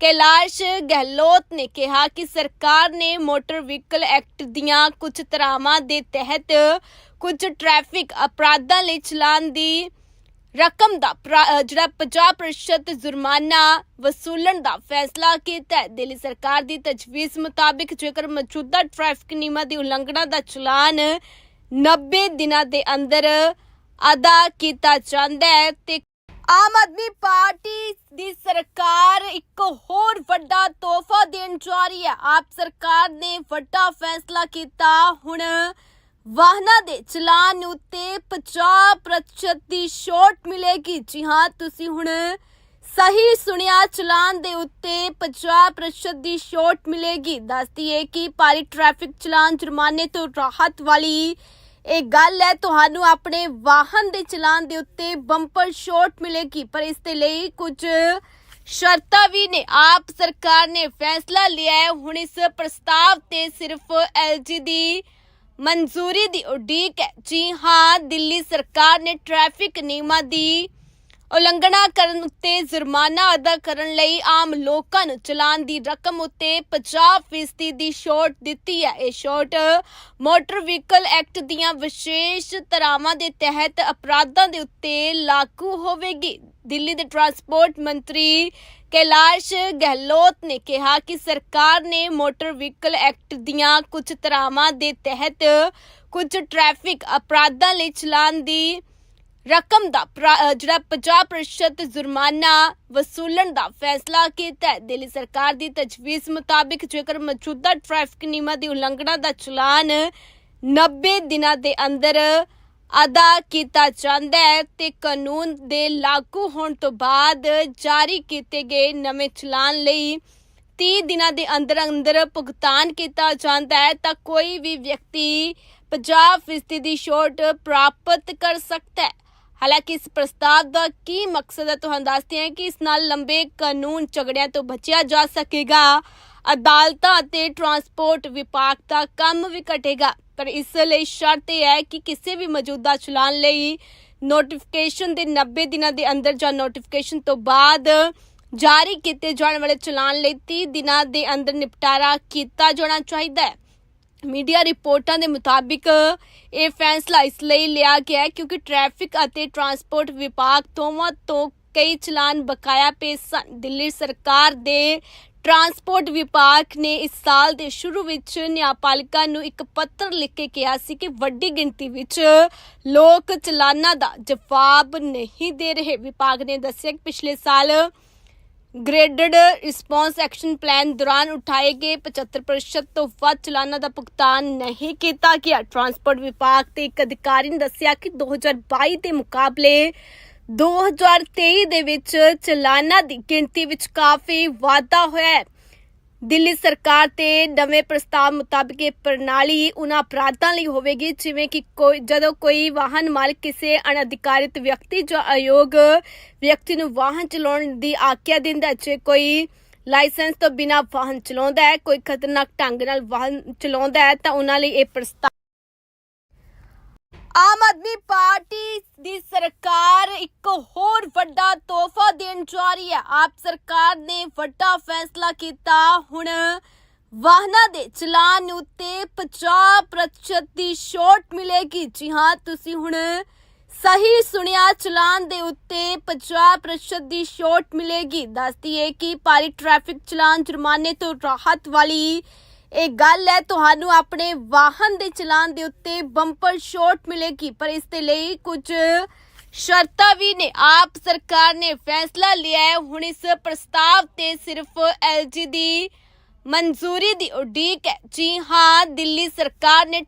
ਕੈਲਾਸ਼ ਗਹਿਲੋਤ ਨੇ ਕਿਹਾ ਕਿ ਸਰਕਾਰ ਨੇ ਮੋਟਰ ਵਹੀਕਲ ਐਕਟ ਦੀਆਂ ਕੁਝ ਧਾਰਾਵਾਂ ਦੇ ਤਹਿਤ ਕੁਝ ਟ੍ਰੈਫਿਕ ਅਪਰਾਧਾਂ ਲਈ ਚਲਾਨ ਦੀ ਰਕਮ ਦਾ ਜਿਹੜਾ 50% ਜੁਰਮਾਨਾ ਵਸੂਲਣ ਦਾ ਫੈਸਲਾ ਕੀਤਾ ਹੈ। ਦਿੱਲੀ ਸਰਕਾਰ ਦੀ ਤਜਵੀਜ਼ ਮੁਤਾਬਿਕ ਜੇਕਰ ਮੌਜੂਦਾ ਟ੍ਰੈਫਿਕ ਨਿਯਮਾਂ ਦੀ ਉਲੰਘਣਾ ਦਾ ਚਲਾਨ 90 ਦਿਨਾਂ ਦੇ ਅੰਦਰ ਅਦਾ ਕੀਤਾ ਜਾਂਦਾ ਹੈ ਤੇ ਆਮ ਆਦਮੀ ਪਾਰਟੀ ਦੀ ਸਰਕਾਰ ਇੱਕ ਹੋਰ ਵੱਡਾ ਤੋਹਫਾ ਦੇਣ ਜਾ ਰਹੀ ਹੈ। ਆਪ ਸਰਕਾਰ ਨੇ ਵੱਡਾ ਫੈਸਲਾ ਕੀਤਾ। ਹੁਣ ਵਾਹਨਾਂ ਦੇ ਚਲਾਨ ਉੱਤੇ 50% ਦੀ ਛੋਟ ਮਿਲੇਗੀ। ਜੀ ਹਾਂ, ਤੁਸੀਂ ਹੁਣ ਸਹੀ ਸੁਣਿਆ। ਚਲਾਨ ਦੇ ਉੱਤੇ 50% ਦੀ ਛੋਟ ਮਿਲੇਗੀ। ਦੱਸਦੀ ਹੈ ਕਿ ਭਾਰੀ ਟ੍ਰੈਫਿਕ ਚਲਾਨ ਜੁਰਮਾਨੇ ਤੋਂ ਰਾਹਤ ਵਾਲੀ ਇਹ ਗੱਲ ਹੈ, ਤੁਹਾਨੂੰ ਆਪਣੇ ਵਾਹਨ ਦੇ ਚਲਾਨ ਦੇ ਉੱਤੇ ਬੰਪਰ ਸ਼ੋਟ ਮਿਲੇਗੀ, ਪਰ ਇਸ ਦੇ ਲਈ ਕੁਝ ਸ਼ਰਤਾਂ ਵੀ ਨੇ। ਆਪ ਸਰਕਾਰ ਨੇ ਫੈਸਲਾ ਲਿਆ ਹੈ, ਹੁਣ ਇਸ ਪ੍ਰਸਤਾਵ ਤੇ ਸਿਰਫ ਐਲਜੀ ਦੀ ਮਨਜ਼ੂਰੀ ਦੀ ਉਡੀਕ ਹੈ। ਜੀ ਹਾਂ, ਦਿੱਲੀ ਸਰਕਾਰ ਨੇ ਟ੍ਰੈਫਿਕ ਨਿਯਮਾਂ ਦੀ ਉਲੰਘਣਾ ਕਰਨ ਉੱਤੇ ਜੁਰਮਾਨਾ ਅਦਾ ਕਰਨ ਲਈ ਆਮ ਲੋਕਾਂ ਨੂੰ ਚਲਾਨ ਦੀ ਰਕਮ ਉੱਤੇ 50% ਦੀ ਛੋਟ ਦਿੱਤੀ ਹੈ। ਇਹ ਛੋਟ ਮੋਟਰ ਵਹੀਕਲ ਐਕਟ ਦੀਆਂ ਵਿਸ਼ੇਸ਼ ਧਾਰਾਵਾਂ ਦੇ ਤਹਿਤ ਅਪਰਾਧਾਂ ਦੇ ਉੱਤੇ ਲਾਗੂ ਹੋਵੇਗੀ। ਦਿੱਲੀ ਦੇ ਟਰਾਂਸਪੋਰਟ ਮੰਤਰੀ ਕੈਲਾਸ਼ ਗਹਿਲੋਤ ਨੇ ਕਿਹਾ ਕਿ ਸਰਕਾਰ ਨੇ ਮੋਟਰ ਵਹੀਕਲ ਐਕਟ ਦੀਆਂ ਕੁਝ ਧਾਰਾਵਾਂ ਦੇ ਤਹਿਤ ਕੁਝ ਟ੍ਰੈਫਿਕ ਅਪਰਾਧਾਂ ਲਈ ਚਲਾਨ ਦੀ ਰਕਮ ਦਾ ਜਿਹੜਾ 50% ਜੁਰਮਾਨਾ ਵਸੂਲਣ ਦਾ ਫੈਸਲਾ ਕੀਤਾ ਹੈ। ਦਿੱਲੀ ਸਰਕਾਰ ਦੀ ਤਜਵੀਜ਼ ਮੁਤਾਬਿਕ ਜੇਕਰ ਮੌਜੂਦਾ ਟ੍ਰੈਫਿਕ ਨਿਯਮਾਂ ਦੀ ਉਲੰਘਣਾ ਦਾ ਚਲਾਨ 90 ਦਿਨਾਂ ਦੇ ਅੰਦਰ ਅਦਾ ਕੀਤਾ ਜਾਂਦਾ ਹੈ ਤੇ ਕਾਨੂੰਨ ਦੇ ਲਾਗੂ ਹੋਣ ਤੋਂ ਬਾਅਦ ਜਾਰੀ ਕੀਤੇ ਗਏ ਨਵੇਂ ਚਲਾਨ ਲਈ 30 ਦਿਨਾਂ ਦੇ ਅੰਦਰ ਅੰਦਰ ਭੁਗਤਾਨ ਕੀਤਾ ਜਾਂਦਾ ਹੈ ਤਾਂ ਕੋਈ ਵੀ ਵਿਅਕਤੀ 50% ਦੀ ਛੋਟ ਪ੍ਰਾਪਤ ਕਰ ਸਕਦਾ ਹੈ। ਹਾਲਾਂਕਿ ਇਸ ਪ੍ਰਸਤਾਵ ਦਾ ਕੀ ਮਕਸਦ ਹੈ, ਤੁਹਾਨੂੰ ਦੱਸਦੇ ਹਾਂ ਕਿ ਇਸ ਨਾਲ ਲੰਬੇ ਕਾਨੂੰਨ ਝਗੜਿਆਂ ਤੋਂ ਬਚਿਆ ਜਾ ਸਕੇਗਾ। ਅਦਾਲਤਾਂ ਅਤੇ ਟਰਾਂਸਪੋਰਟ ਵਿਭਾਗ ਦਾ ਕੰਮ ਵੀ ਘਟੇਗਾ, ਪਰ ਇਸ ਲਈ ਸ਼ਰਤ ਇਹ ਹੈ ਕਿ ਕਿਸੇ ਵੀ ਮੌਜੂਦਾ ਚਲਾਨ ਲਈ ਨੋਟੀਫਿਕੇਸ਼ਨ ਦੇ 90 ਦਿਨਾਂ ਦੇ ਅੰਦਰ ਜਾਂ ਨੋਟੀਫਿਕੇਸ਼ਨ ਤੋਂ ਬਾਅਦ ਜਾਰੀ ਕੀਤੇ ਜਾਣ ਵਾਲੇ ਚਲਾਨ ਲਈ 30 ਦਿਨਾਂ ਦੇ ਅੰਦਰ ਨਿਪਟਾਰਾ ਕੀਤਾ ਜਾਣਾ ਚਾਹੀਦਾ ਹੈ। ਮੀਡੀਆ ਰਿਪੋਰਟਾਂ ਦੇ ਮੁਤਾਬਿਕ ਇਹ ਫੈਸਲਾ ਇਸ ਲਈ ਲਿਆ ਗਿਆ ਹੈ ਕਿਉਂਕਿ ਟ੍ਰੈਫਿਕ ਅਤੇ ਟਰਾਂਸਪੋਰਟ ਵਿਭਾਗ ਦੋਵਾਂ ਤੋਂ ਕਈ ਚਲਾਨ ਬਕਾਇਆ ਪਏ ਸਨ। ਦਿੱਲੀ ਸਰਕਾਰ ਦੇ ਟਰਾਂਸਪੋਰਟ ਵਿਭਾਗ ਨੇ ਇਸ ਸਾਲ ਦੇ ਸ਼ੁਰੂ ਵਿੱਚ ਨਿਆਂਪਾਲਿਕਾ ਨੂੰ ਇੱਕ ਪੱਤਰ ਲਿਖ ਕੇ ਕਿਹਾ ਸੀ ਕਿ ਵੱਡੀ ਗਿਣਤੀ ਵਿੱਚ ਲੋਕ ਚਲਾਨਾਂ ਦਾ ਜਵਾਬ ਨਹੀਂ ਦੇ ਰਹੇ। ਵਿਭਾਗ ਨੇ ਦੱਸਿਆ ਕਿ ਪਿਛਲੇ ਸਾਲ ਗ੍ਰੇਡਡ ਰਿਸਪੌਂਸ ਐਕਸ਼ਨ ਪਲਾਨ ਦੌਰਾਨ ਉਠਾਏ ਗਏ 75% ਤੋਂ ਵੱਧ ਚਲਾਨਾਂ ਦਾ ਭੁਗਤਾਨ ਨਹੀਂ ਕੀਤਾ ਗਿਆ। ਟਰਾਂਸਪੋਰਟ ਵਿਭਾਗ ਦੇ ਇੱਕ ਅਧਿਕਾਰੀ ਨੇ ਦੱਸਿਆ ਕਿ 2022 ਦੇ ਮੁਕਾਬਲੇ 2023 ਦੇ ਵਿੱਚ ਚਲਾਨਾਂ ਦੀ ਗਿਣਤੀ ਵਿੱਚ ਕਾਫੀ ਵਾਧਾ ਹੋਇਆ ਹੈ। ਦਿੱਲੀ ਸਰਕਾਰ ਤੇ ਨਵੇਂ ਪ੍ਰਸਤਾਵ ਮੁਤਾਬਕ ਇਹ ਪ੍ਰਣਾਲੀ ਉਹਨਾਂ ਅਪਰਾਧਾਂ ਲਈ ਹੋਵੇਗੀ, ਜਿਵੇਂ ਕਿ ਕੋਈ, ਜਦੋਂ ਕੋਈ ਵਾਹਨ ਮਾਲਕ ਕਿਸੇ ਅਣਅਧਿਕਾਰਿਤ ਵਿਅਕਤੀ ਜਾਂ ਅਯੋਗ ਵਿਅਕਤੀ ਨੂੰ ਵਾਹਨ ਚਲਾਉਣ ਦੀ ਆਗਿਆ ਦਿੰਦਾ ਜੇ ਕੋਈ ਲਾਇਸੈਂਸ ਤੋਂ ਬਿਨਾਂ ਵਾਹਨ ਚਲਾਉਂਦਾ ਹੈ, ਕੋਈ ਖਤਰਨਾਕ ਢੰਗ ਨਾਲ ਵਾਹਨ ਚਲਾਉਂਦਾ ਹੈ, ਤਾਂ ਉਹਨਾਂ ਲਈ ਇਹ ਪ੍ਰਸਤਾਵ ਆਮ ਆਦਮੀ ਪਾਰਟੀ ਦੀ ਸਰਕਾਰ ਇੱਕ ਹੋਰ ਵੱਡਾ ਤੋਹਫਾ ਜਾ ਰਹੀ ਹੈ। ਆਪ ਸਰਕਾਰ ਨੇ ਵੱਡਾ ਫੈਸਲਾ ਕੀਤਾ। ਹੁਣ ਵਾਹਨਾਂ ਦੇ ਚਲਾਨ ਉੱਤੇ 50% ਦੀ ਛੋਟ ਮਿਲੇਗੀ। ਜੀ ਹਾਂ, ਤੁਸੀਂ ਹੁਣ ਸਹੀ ਸੁਣਿਆ। ਚਲਾਨ ਦੇ ਉੱਤੇ 50% ਦੀ ਛੋਟ ਮਿਲੇਗੀ। ਦੱਸਦੀ ਹੈ ਕਿ ਭਾਰੀ ਟ੍ਰੈਫਿਕ ਚਲਾਨ ਜੁਰਮਾਨੇ ਤੋਂ ਰਾਹਤ ਵਾਲੀ ਇਹ ਗੱਲ ਹੈ। ਤੁਹਾਨੂੰ ਆਪਣੇ ਵਾਹਨ ਦੇ ਚਲਾਨ ਦੇ ਉੱਤੇ ਬੰਪਰ ਛੋਟ ਮਿਲੇਗੀ। ਪਰ ਇਸ ਦੇ ਲਈ ਕੁਝ ਸ਼ਰਤਾਂ ਵੀ ਨੇ। ਆਪ ਸਰਕਾਰ ਨੇ ਫੈਸਲਾ ਲਿਆ ਹੈ। ਹੁਣ ਇਸ ਪ੍ਰਸਤਾਵ ਤੇ ਸਿਰਫ ਐਲਜੀ ਦੀ ਮਨਜ਼ੂਰੀ ਦੀ ਉਡੀਕ ਹੈ। ਜੀ ਹਾਂ, ਦਿੱਲੀ ਸਰਕਾਰ ਨੇ